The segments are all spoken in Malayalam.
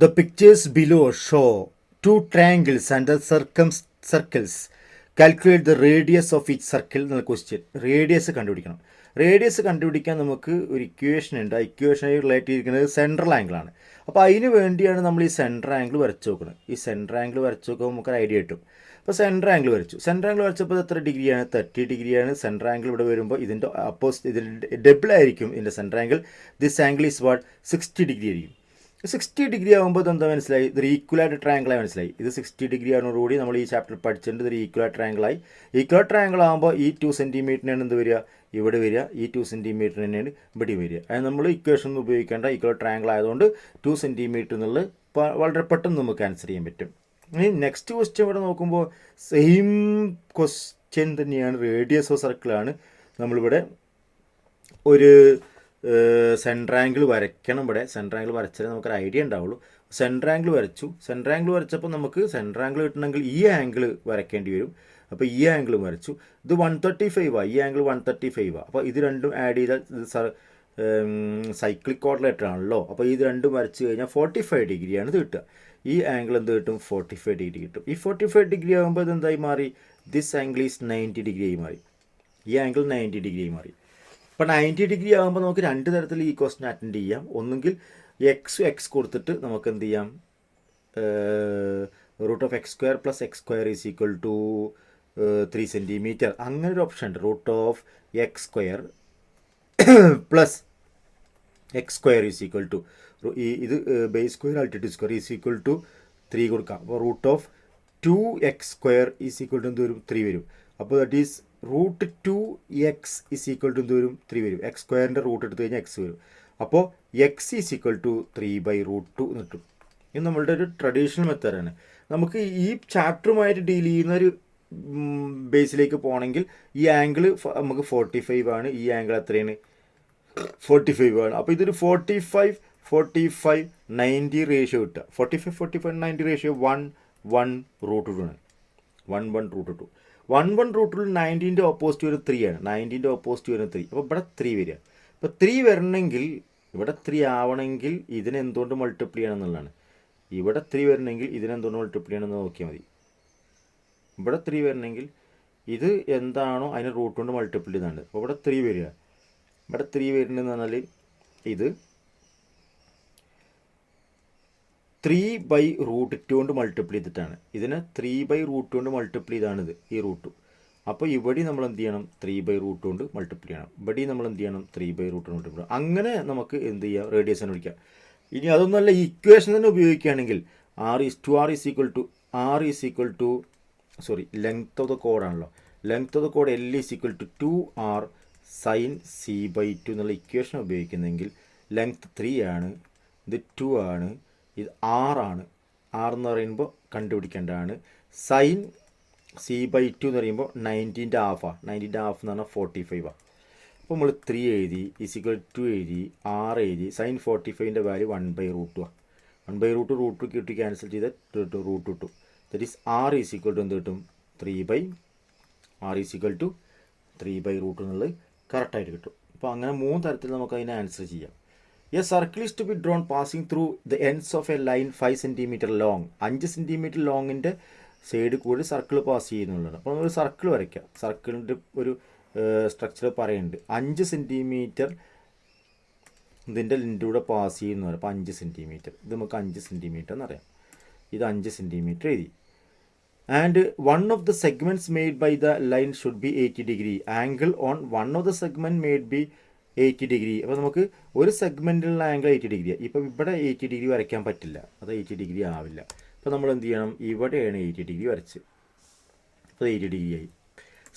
The pictures below show two triangles and the circum circles. Calculate the radius of each circle എന്നുള്ള ക്വസ്റ്റ്യൻ റേഡിയസ് കണ്ടുപിടിക്കണം. റേഡിയസ് കണ്ടുപിടിക്കാൻ നമുക്ക് ഒരു ഇക്വേഷൻ ഉണ്ട്. ആ ഇക്വേഷനായി റിലേറ്റ് ചെയ്തിരിക്കുന്നത് സെൻട്രൽ ആംഗിളാണ് അപ്പോൾ അതിന് വേണ്ടിയാണ് നമ്മൾ ഈ സെൻട്രൽ ആംഗിൾ വരച്ച് നോക്കുന്നത്. ഈ സെൻട്രൽ ആംഗിൾ വരച്ച് നോക്കുമ്പോൾ നമുക്കൊരു ഐഡിയ കിട്ടും. അപ്പോൾ സെൻട്രൽ ആംഗിൾ വരച്ചു. സെൻട്രൽ ആംഗിൾ വരച്ചപ്പോൾ എത്ര ഡിഗ്രിയാണ് തേർട്ടി ഡിഗ്രിയാണ് സെൻട്രൽ ആംഗിൾ ഇവിടെ വരുമ്പോൾ ഇതിന്റെ അപ്പോസ് ഇതിന്റെ ഡബിൾ ആയിരിക്കും ഇതിന്റെ central angle this angle is what sixty degree ആയിരിക്കും. സിക്സ്റ്റി ഡിഗ്രി ആകുമ്പോൾ ഇതെന്താ മനസ്സിലായി? ഇതൊരു ഈക്വലായിട്ട് ട്രയാങ്കിളായി മനസ്സിലായി. ഇത് സിക്സ്റ്റി ഡിഗ്രി ആയതോടുകൂടി നമ്മൾ ഈ ചാപ്റ്റർ പഠിച്ചിട്ടുണ്ട്. ഇതൊരു ഈക്വലായിട്ട് ട്രയാങ്കിളായി ഈക്വൽ ട്രയാങ്കിൾ ആകുമ്പോൾ ഈ ടു സെന്റിമീറ്ററിനാണ് എന്ത് വരിക? ഇവിടെ വരിക. ഈ ടു സെന്റിമീറ്റർ തന്നെയാണ് ഇവിടെ വരിക. അത് നമ്മൾ ഇക്വേഷൻ ഒന്നും ഉപയോഗിക്കേണ്ട. ഈക്വൽ ട്രയാങ്കിൾ ആയതുകൊണ്ട് ടു സെന്റിമീറ്റർ എന്നുള്ളത് വളരെ പെട്ടെന്ന് നമുക്ക് ആൻസർ ചെയ്യാൻ പറ്റും. ഇനി നെക്സ്റ്റ് ക്വസ്റ്റ്യൻ ഇവിടെ നോക്കുമ്പോൾ സെയിം ക്വസ്റ്റ്യൻ തന്നെയാണ്. റേഡിയസ് ഓഫ് സർക്കിളാണ് നമ്മളിവിടെ ഒരു സെൻട്രൽ ആംഗിൾ വരയ്ക്കണം ഇവിടെ. സെൻട്രർ ആംഗിൾ വരച്ചാലേ നമുക്കൊരു ഐഡിയ ഉണ്ടാവുള്ളൂ. സെൻട്രർ ആംഗിൾ വരച്ചു. സെൻട്രർ ആംഗിൾ വരച്ചപ്പോൾ നമുക്ക് സെൻട്രർ ആംഗിൾ കിട്ടണമെങ്കിൽ ഈ ആംഗിൾ വരയ്ക്കേണ്ടി വരും. അപ്പോൾ ഈ ആംഗിൾ വരച്ചു. ഇത് വൺ തേർട്ടി ഫൈവ് ആ. ഈ ആംഗിൾ വൺ തേർട്ടി അപ്പോൾ ഇത് രണ്ടും ആഡ് ചെയ്താൽ സർ സൈക്ലിക് കോർഡിനേറ്റർ ആണല്ലോ. അപ്പോൾ ഇത് രണ്ടും വരച്ച് കഴിഞ്ഞാൽ ഫോർട്ടി ഫൈവ് ഡിഗ്രിയാണ് ഇത് കിട്ടുക. ഈ ആംഗിൾ എന്ത് കിട്ടും? ഫോർട്ടി ഫൈവ് ഡിഗ്രി കിട്ടും. ഈ ഫോർട്ടി ഫൈവ് ഡിഗ്രി ആകുമ്പോൾ ഇത് എന്തായി മാറി? This angle is ninety degree ആയി മാറി. ഈ ആംഗിൾ നയന്റി ഡിഗ്രി ആയി മാറി. അപ്പോൾ നയന്റി ഡിഗ്രി ആകുമ്പോൾ നമുക്ക് രണ്ട് തരത്തിൽ ഈ ക്വസ്റ്റൻ അറ്റൻഡ് ചെയ്യാം. ഒന്നുകിൽ എക്സ് എക്സ് കൊടുത്തിട്ട് നമുക്ക് എന്ത് ചെയ്യാം? Root of x square plus x square is equal to three centimetre അങ്ങനെ ഒരു ഓപ്ഷൻ ഉണ്ട്. Root of x square plus x square is equal to ഈ ഇത് base square altitude square is equal to three കൊടുക്കാം. അപ്പോൾ root of two x square is equal to എന്ത് വരും? ത്രീ വരും. അപ്പോൾ that is root two x is equal to എന്ത് വരും? ത്രീ വരും. എക്സ് സ്ക്വയറിന്റെ റൂട്ട് എടുത്തു കഴിഞ്ഞാൽ എക്സ് വരും. അപ്പോൾ x is equal to three by root two എന്ന് കിട്ടും. ഇത് നമ്മളുടെ ഒരു ട്രഡീഷണൽ മെത്തേഡാണ് നമുക്ക് ഈ ചാപ്റ്ററുമായിട്ട് ഡീൽ ചെയ്യുന്ന ഒരു ബേസിലേക്ക് പോകണമെങ്കിൽ ഈ ആംഗിൾ നമുക്ക് ഫോർട്ടി ഫൈവ് ആണ്. ഈ ആംഗിൾ എത്രയാണ്? ഫോർട്ടി ഫൈവ് ആണ്. അപ്പോൾ ഇതൊരു forty five forty five ninety ratio കിട്ടുക. Forty five forty five ninety ratio one one root two ആണ്. One one root two one one root നയന്റീന്റെ opposite വരുന്നത് ത്രീ ആണ്. നയന്റീന്റെ ഓപ്പോസിറ്റ് വരുന്നത് ത്രീ അപ്പോൾ ഇവിടെ ത്രീ വരിക. അപ്പോൾ ത്രീ വരണമെങ്കിൽ ഇവിടെ ത്രീ ആവണമെങ്കിൽ ഇതിനെ എന്തുകൊണ്ട് മൾട്ടിപ്ലൈ ചെയ്യണം എന്നുള്ളതാണ്. ഇവിടെ ത്രീ വരണമെങ്കിൽ ഇതിനെ എന്തുകൊണ്ട് മൾട്ടിപ്ലൈ ചെയ്യണമെന്ന് നോക്കിയാൽ മതി. ഇവിടെ ത്രീ വരണമെങ്കിൽ ഇത് എന്താണോ അതിന് റൂട്ട് കൊണ്ട് മൾട്ടിപ്ലൈ ചെയ്താണ് അപ്പോൾ ഇവിടെ ത്രീ വരിക. ഇവിടെ ത്രീ വരുന്നതെന്ന് പറഞ്ഞാൽ ഇത് ത്രീ ബൈ റൂട്ട് ടു കൊണ്ട് മൾട്ടിപ്ലൈ ചെയ്തിട്ടാണ്. ഇതിനെ ത്രീ ബൈ റൂട്ട് കൊണ്ട് മൾട്ടിപ്ലൈ ചെയ്താണിത് ഈ റൂട്ട് അപ്പോൾ ഇവിടെ നമ്മൾ എന്ത് ചെയ്യണം? ത്രീ ബൈ റൂട്ട് കൊണ്ട് മൾട്ടിപ്ലൈ ചെയ്യണം. ഇവിടെ നമ്മൾ എന്ത് ചെയ്യണം? ത്രീ ബൈ റൂട്ട് മൾട്ടിപ്ലൈ ചെയ്യണം. അങ്ങനെ നമുക്ക് എന്ത് ചെയ്യാം? റേഡിയസ് വിളിക്കാം. ഇനി അതൊന്നല്ല ഇക്വേഷൻ തന്നെ ഉപയോഗിക്കുകയാണെങ്കിൽ R is two R is equal to R is equal to sorry length of the കോഡാണല്ലോ length of the code L is equal to two R sine C by two എന്നുള്ള ഇക്വേഷൻ ഉപയോഗിക്കുന്നെങ്കിൽ ലെങ്ത് ത്രീ ആണ് ഇത് ടു ആണ് ഇത് ആറാണ്. ആർ എന്ന് പറയുമ്പോൾ കണ്ടുപിടിക്കേണ്ടതാണ്. സൈൻ സി ബൈ ടു എന്ന് പറയുമ്പോൾ നയന്റീന്റെ ഹാഫാണ് നയന്റീന്റെ ഹാഫ് എന്ന് പറഞ്ഞാൽ ഫോർട്ടി ഫൈവാണ് അപ്പോൾ നമ്മൾ ത്രീ എഴുതി ഇസിക്വൽ ടു എഴുതി ആറ് എഴുതി സൈൻ ഫോർട്ടി ഫൈവിന്റെ വാല്യൂ വൺ ബൈ റൂട്ട് ആണ് വൺ ബൈ റൂട്ട് റൂട്ട് കിട്ടി ക്യാൻസൽ ചെയ്ത് root two that is R is equal to എന്ത് കിട്ടും? Three by R is equal to three by root എന്നുള്ളത് കറക്റ്റായിട്ട് കിട്ടും. അപ്പോൾ അങ്ങനെ മൂന്ന് തരത്തിൽ നമുക്ക് അതിനെ ആൻസർ ചെയ്യാം. A circle is to be drawn passing through the ends of a line five centimetre long അഞ്ച് സെന്റിമീറ്റർ ലോങ്ങിന്റെ സൈഡ് കൂടി സർക്കിൾ പാസ് ചെയ്യുന്നുള്ളതാണ്. അപ്പോൾ ഒരു സർക്കിൾ വരയ്ക്കാം. സർക്കിളിന്റെ ഒരു സ്ട്രക്ചർ പറയുന്നുണ്ട്. അഞ്ച് സെന്റിമീറ്റർ ഇതിന്റെ ലിന്റൂടെ പാസ് ചെയ്യുന്നു അപ്പോൾ അഞ്ച് സെന്റിമീറ്റർ ഇത് നമുക്ക് അഞ്ച് സെന്റിമീറ്റർ എന്നറിയാം ഇത് അഞ്ച് സെന്റിമീറ്റർ എഴുതി. And one of the segments made by the line should be eighty degree angle on one of the segment made be eighty degree. അപ്പോൾ നമുക്ക് ഒരു സെഗ്മെന്റിലുള്ള ആംഗിൾ എയ്റ്റി ഡിഗ്രിയാണ് ഇപ്പം ഇവിടെ എയ്റ്റി ഡിഗ്രി വരയ്ക്കാൻ പറ്റില്ല. അത് എയ്റ്റി ഡിഗ്രി ആവില്ല. അപ്പോൾ നമ്മൾ എന്ത് ചെയ്യണം? ഇവിടെയാണ് എയ്റ്റി ഡിഗ്രി വരച്ച്. അപ്പോൾ എയ്റ്റി ഡിഗ്രി ആയി.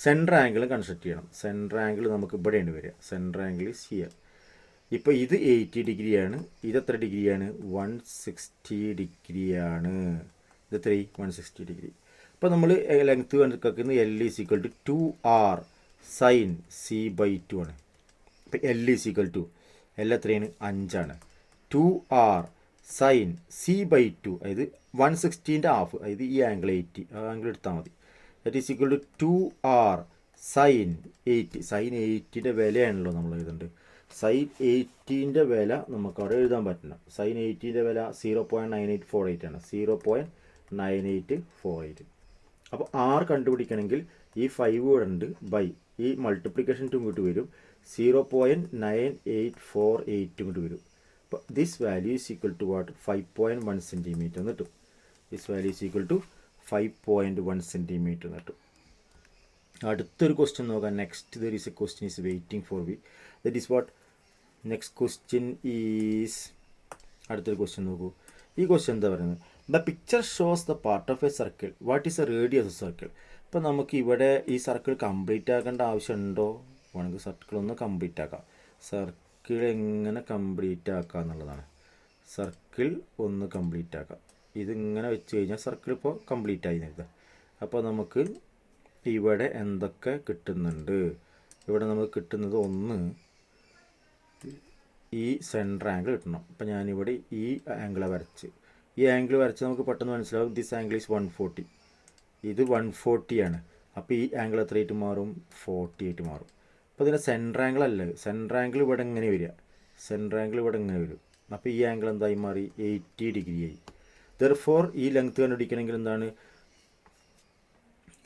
സെന്റർ ആംഗിൾ കൺസ്ട്രക്ട് ചെയ്യണം. സെന്റർ ആംഗിൾ നമുക്ക് ഇവിടെയാണ് വരിക. സെന്റർ ആംഗിൾ സി ഇപ്പോൾ ഇത് എയ്റ്റി ഡിഗ്രിയാണ്. ഇത് എത്ര ഡിഗ്രിയാണ്? വൺ സിക്സ്റ്റി ഡിഗ്രിയാണ്. ഇത് ത്രീ വൺ സിക്സ്റ്റി ഡിഗ്രി. അപ്പോൾ നമ്മൾ ലെങ്ത്ത് കണക്കാക്കുന്നത് L is equal to two R sine C by two ആണ്. ഇപ്പോൾ L is equal to L എത്രയാണ്? അഞ്ചാണ്. Two R sine C by two അതായത് വൺ സിക്സ്റ്റീന്റെ ഹാഫ് അതായത് ഈ ആംഗിൾ എയ്റ്റി ആ ആംഗിൾ എടുത്താൽ മതി. That is equal to two R sine eighty sine എയ്റ്റിന്റെ വിലയാണല്ലോ നമ്മൾ എഴുതുന്നുണ്ട് സൈൻ എയ്റ്റീന്റെ വില നമുക്ക് അവിടെ എഴുതാൻ പറ്റണം. സൈൻ എയ്റ്റീന്റെ വില zero point nine eight four eight ആണ്. Zero point nine eight four eight അപ്പോൾ ആർ കണ്ടുപിടിക്കണമെങ്കിൽ ഈ ഫൈവ് ഇവിടെ ഉണ്ട് ബൈ ഈ മൾട്ടിപ്ലിക്കേഷൻ ടു ഇങ്ങോട്ട് വരും. Zero point nine eight four എയ്റ്റും കൂടി വരും. അപ്പോൾ this value is equal to what five point one centimetre എന്ന് കിട്ടും. This value is equal to five point one centimetre എന്ന് കിട്ടും. അടുത്തൊരു ക്വസ്റ്റ്യൻ നോക്കാം. Next there is a question is waiting for we that is what next question is അടുത്തൊരു ക്വസ്റ്റ്യൻ നോക്കൂ. ഈ ക്വസ്റ്റ്യൻ എന്താ പറയുന്നത്? The picture shows the part of a circle what is a radius of circle ഇപ്പോൾ നമുക്ക് ഇവിടെ ഈ സർക്കിൾ കംപ്ലീറ്റ് ആക്കേണ്ട ആവശ്യമുണ്ടോ വേണമെങ്കിൽ സർക്കിൾ ഒന്ന് കംപ്ലീറ്റ് ആക്കാം. സർക്കിൾ എങ്ങനെ കംപ്ലീറ്റ് ആക്കുക എന്നുള്ളതാണ്. സർക്കിൾ ഒന്ന് കംപ്ലീറ്റ് ആക്കാം. ഇതിങ്ങനെ വെച്ച് കഴിഞ്ഞാൽ സർക്കിൾ ഇപ്പോൾ കംപ്ലീറ്റ് ആയി നിൽക്കുക അപ്പോൾ നമുക്ക് ഇവിടെ എന്തൊക്കെ കിട്ടുന്നുണ്ട്? ഇവിടെ നമുക്ക് കിട്ടുന്നത് ഒന്ന് ഈ സെന്റർ ആംഗിൾ കിട്ടണം. അപ്പം ഞാനിവിടെ ഈ ആംഗിളെ വരച്ച്. ഈ ആംഗിൾ വരച്ച് നമുക്ക് പെട്ടെന്ന് മനസ്സിലാവും this angle is one forty ഇത് വൺ ഫോർട്ടിയാണ് അപ്പോൾ ഈ ആംഗിൾ എത്രയായിട്ട് മാറും? ഫോർട്ടി ആയിട്ട് മാറും. അപ്പോൾ ഇതിന്റെ സെന്റർ ആംഗിൾ അല്ല. സെന്റർ ആംഗിൾ ഇവിടെ ഇങ്ങനെ വരിക. സെന്റർ ആംഗിൾ ഇവിടെ ഇങ്ങനെ വരും. അപ്പോൾ ഈ ആംഗിൾ എന്തായി മാറി? എയ്റ്റി ഡിഗ്രി ആയി. ദർ ഫോർ ഈ ലെങ്ത് കണ്ടുപിടിക്കണമെങ്കിൽ എന്താണ്?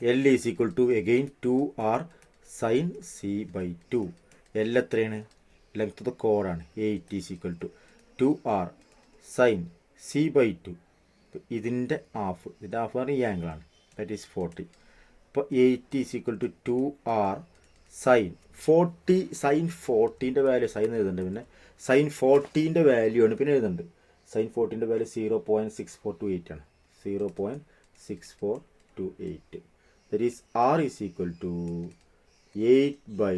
L is equal to again two R sine C by two L എത്രയാണ്? ലെങ്ത് ഓഫ് ദ കോഡാണ് eight is equal to two R sine C by two ഇതിന്റെ ഹാഫ് ഇതിന്റെ ഹാഫ് പറഞ്ഞാൽ ഈ ആംഗിളാണ് ദാറ്റ് ഈസ് ഫോർട്ടി അപ്പോൾ eight is equal to two R sine. Forty sine ഫോർട്ടീന്റെ value sine എഴുതുന്നുണ്ട് പിന്നെ സൈൻ ഫോർട്ടീന്റെ വാല്യൂ ആണ് പിന്നെ എഴുതുന്നുണ്ട് sine ഫോർട്ടീന്റെ value zero point six four two eight ആണ്. Zero point six four two eight that is R is equal to eight by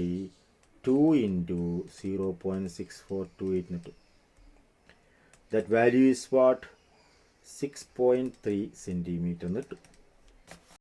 two into zero point six four two eight കിട്ടും that value is what six point three centimetre എന്ന് കിട്ടും